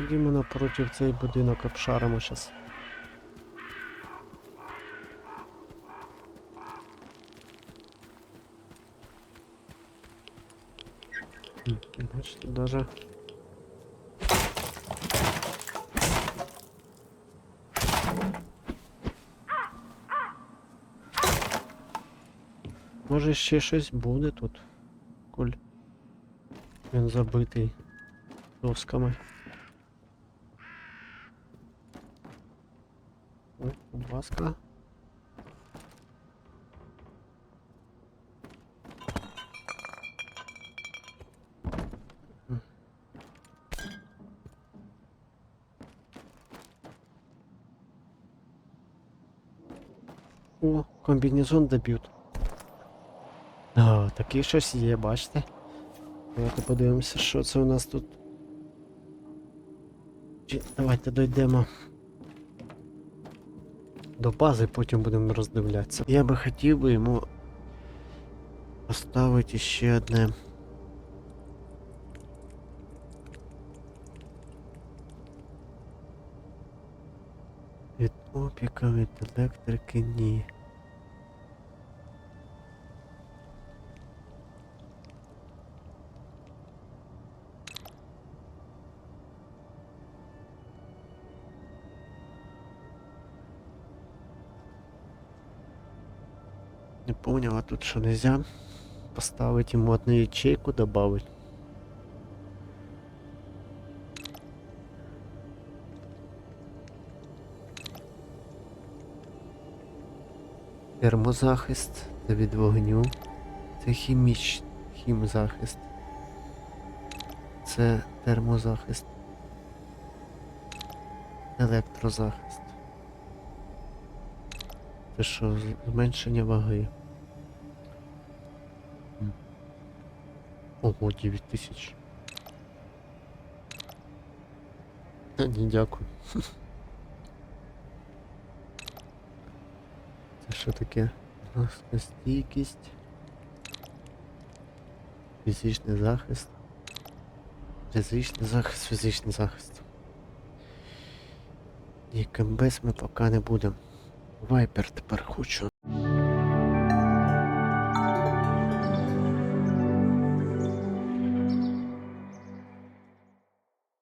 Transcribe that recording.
Ходімо напротив цей будинок, обшаримо зараз. Бачите, даже. Може ще щось буде тут, коль він забитий досками. О, будь ласка. О, комбінезон дебют. А, такий щось є, бачите? Давайте подивимося, що це у нас тут. Давайте дойдемо до бази, потім будемо роздивлятися. Я би хотів би йому поставити ще одне. Від опіка, від електрики ні. Не понял, а тут что нельзя поставить ему одну ячейку добавить? Термозахист це від вогню. Це хіміч... хімзахист. Це термозахист. Електрозахист. Це що, зменшення ваги? Ого, 9 тисяч. Ні, дякую. Це що таке? Стійкість. Фізичний захист. Фізичний захист, фізичний захист. Ні, комбез ми поки не будемо. Вайпер тепер хочу.